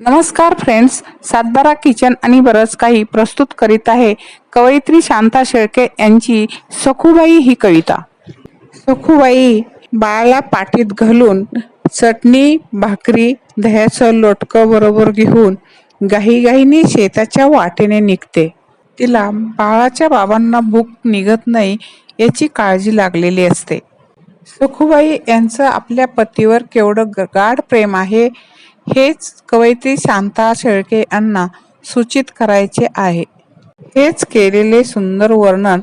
नमस्कार फ्रेंड्स सातबारा किचन आणि बरंच काही प्रस्तुत करीत आहे कवयित्री शांता शेळके यांची सखूबाई ही कविता. सखूबाई बाळाला पाठीत घालून चटणी भाकरी दह्याचं लोटकं बरोबर घेऊन घाईघाईने शेताच्या वाटेने निघते. तिला बाळाच्या बाबांना भूक निघत नाही याची काळजी लागलेली असते. सखूबाई यांचं आपल्या पतीवर केवढं ग- गाढ प्रेम आहे हेच कवयित्री शांता शेळके यांना सूचित करायचे आहे. हेच केलेले सुंदर वर्णन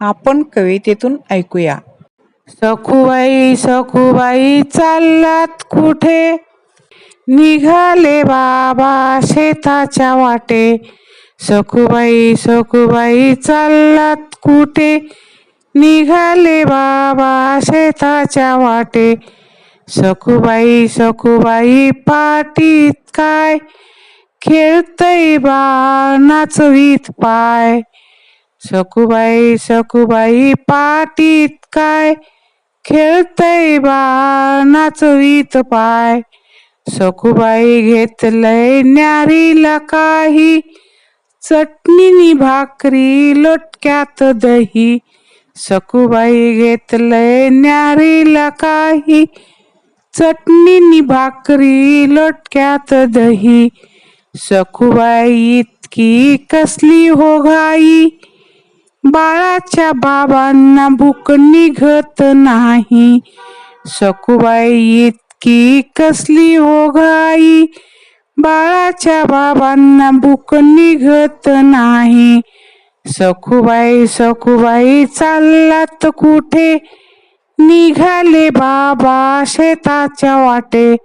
आपण कवितेतून ऐकूया. सखूबाई सखुबाई चाललात कुठे? निघाले बाबा शेताच्या वाटे. सखुबाई सखूबाई चाललात कुठे? निघाले बाबा शेताच्या वाटे. सखूबाई सखूबाई पाटीत काय? खेळतय बाळ नाचवीत पाय. सखूबाई सखूबाई पाटीत काय? खेळतय बाळ नाचवीत पाय. सखूबाई घेतलंय न्यारीला काही. चटणीनी भाकरी लोटक्यात दही. सखूबाई घेतलंय न्यारीला काही. चटणीनी भाकरी लटक्यात दही. सखूबाई इतकी कसली हो घाई? बाळाच्या बाबांना भूक निघत नाही. सखूबाई इतकी कसली हो घाई? बाळाच्या बाबांना भूक निघत नाही. सखूबाई सखूबाई चाललात कुठे? निघाले बाबा शेताच्या वाटे.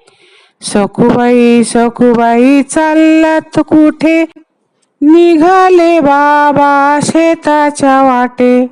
सखुबाई सखूबाई चाललात कुठे? निघाले बाबा शेताच्या वाटे.